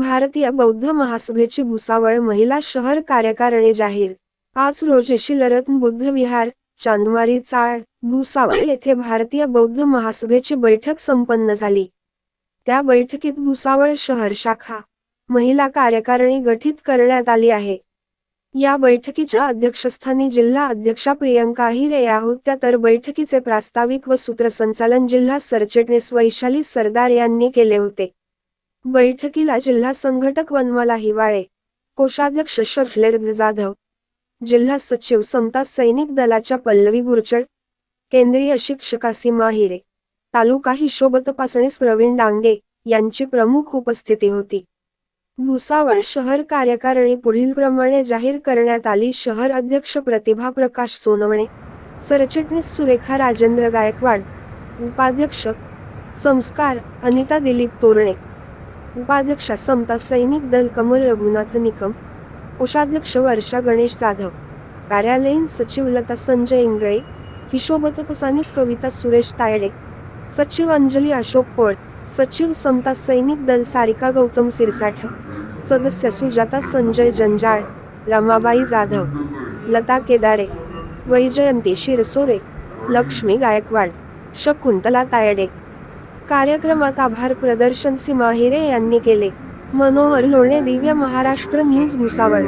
भारतीय बौद्ध महासभेची भुसावळ महिला शहर कार्यकारिणी जाहीर. पाच रोजी शिलरत्न बुद्ध विहार चांदमारी चाळ भुसावळ येथे भारतीय बौद्ध महासभेची बैठक संपन्न झाली. त्या बैठकीत भुसावळ शहर शाखा महिला कार्यकारिणी गठीत करण्यात आली आहे. या बैठकीच्या अध्यक्षस्थानी जिल्हा अध्यक्षा प्रियंका हिरे या होत्या तर बैठकीचे प्रास्ताविक व सूत्रसंचालन जिल्हा सरचिटणीस वैशाली सरदार यांनी केले होते. बैठकीला जिल्हा संघटक वनमाला हिवाळे कोषाध्यक्ष शर्फलेर जाधव जिल्हा सचिव समता सैनिक दलाच्या पल्लवी गुरचड केंद्रीय शिक्षका सीमा हिरे तालुका हिशोब तपासणीस प्रवीण डांगे यांची प्रमुख उपस्थिती होती. भुसावळ शहर कार्यकारिणी पुढील प्रमाणे जाहीर करण्यात आली. शहर अध्यक्ष प्रतिभा प्रकाश सोनवणे सरचिटणीस सुरेखा राजेंद्र गायकवाड उपाध्यक्ष संस्कार अनिता दिलीप तोरणे उपाध्यक्षा समता सैनिक दल कमल रघुनाथ निकम कोषाध्यक्ष वर्षा गणेश जाधव कार्यालयीन सचिव लता संजय इंगळे हिशोबतपसानीस कविता सुरेश तायडे सचिव अंजली अशोक पळ सचिव समता सैनिक दल सारिका गौतम सिरसाठ सदस्य सुजाता संजय जंजाळ रमाबाई जाधव लता केदारे वैजयंती शिरसोरे लक्ष्मी गायकवाड शकुंतला तायडे कार्यक्रमात आभार. प्रदर्शन सीमा हिरे यांनी केले. मनोहर लोणे दिव्य महाराष्ट्र न्यूज भुसावळ.